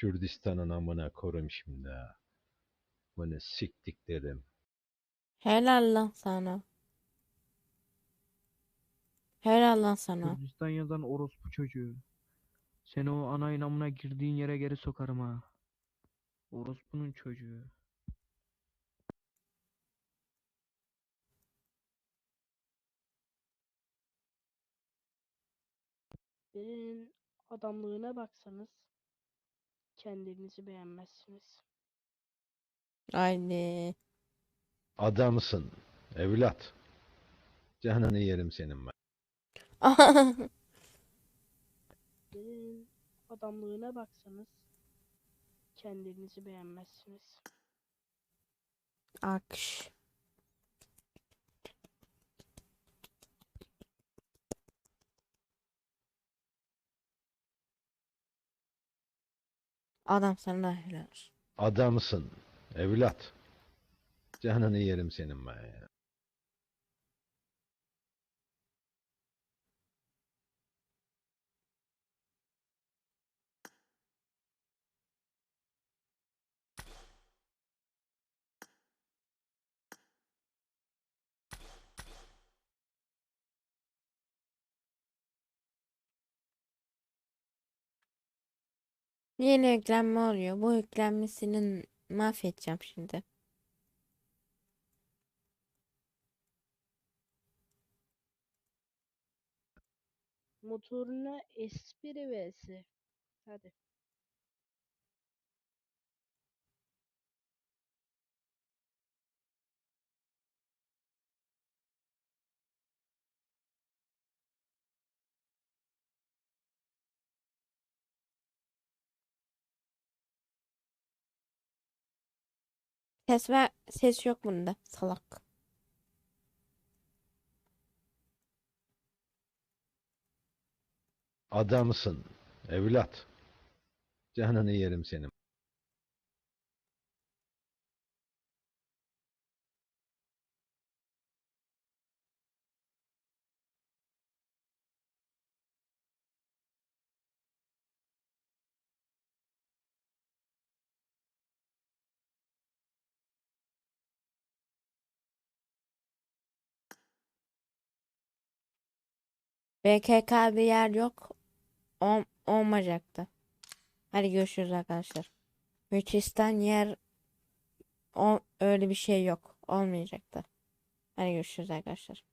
Kürdistan'ın amına korum şimdi ha. Bunu siktiklerim. Helal lan sana. Helal lan sana. Kürdistan yazan orospu çocuğu. Seni o ana inamına girdiğin yere geri sokarım ha. Orospunun çocuğu. Birinin adamlığına baksanız kendinizi beğenmezsiniz. Haydi. Adamsın evlat. Canını yerim senin ben. Adamlığına baksanız kendinizi beğenmezsiniz. Akş. Adam sana helal olsun. Adamsın evlat. Canını yerim senin ben. Yeni yüklenme oluyor. Bu yüklenmesinin mahvedeceğim şimdi. Motoruna espri vs. Hadi. Ses ver, ses yok bunda. Salak. Adamsın evlat. Canını yerim senin. BKK bir yer yok. Ol, olmayacaktı. Hadi görüşürüz arkadaşlar. Müthistan yer o, öyle bir şey yok. Olmayacaktı. Hadi görüşürüz arkadaşlar.